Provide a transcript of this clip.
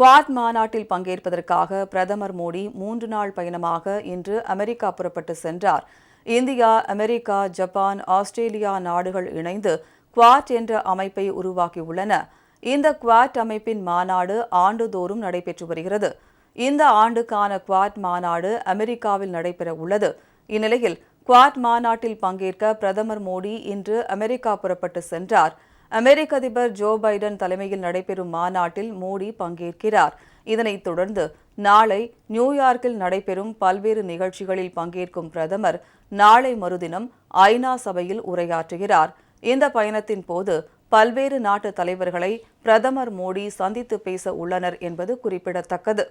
Quad மாநாட்டில் பங்கேற்பதற்காக பிரதமர் மோடி மூன்று நாள் பயணமாக இன்று அமெரிக்கா புறப்பட்டு சென்றார். இந்தியா அமெரிக்கா ஜப்பான் ஆஸ்திரேலியா நாடுகள் இணைந்து குவாட் என்ற அமைப்பை உருவாக்கியுள்ளன. இந்த குவாட் அமைப்பின் மாநாடு ஆண்டுதோறும் நடைபெற்று வருகிறது. இந்த ஆண்டுக்கான குவாட் மாநாடு அமெரிக்காவில் நடைபெற உள்ளது. இந்நிலையில் குவாட் மாநாட்டில் பங்கேற்க பிரதமர் மோடி இன்று அமெரிக்கா புறப்பட்டு சென்றார். அமெரிக்க அதிபர் ஜோ பைடன் தலைமையில் நடைபெறும் மாநாட்டில் மோடி பங்கேற்கிறார். இதனைத் தொடர்ந்து நாளை நியூயார்க்கில் நடைபெறும் பல்வேறு நிகழ்ச்சிகளில் பங்கேற்கும் பிரதமர் நாளை மறுதினம் ஐநா சபையில் உரையாற்றுகிறார். இந்த பயணத்தின் போது பல்வேறு நாட்டு தலைவர்களை பிரதமர் மோடி சந்தித்து பேச உள்ளனர் என்பது குறிப்பிடத்தக்கது.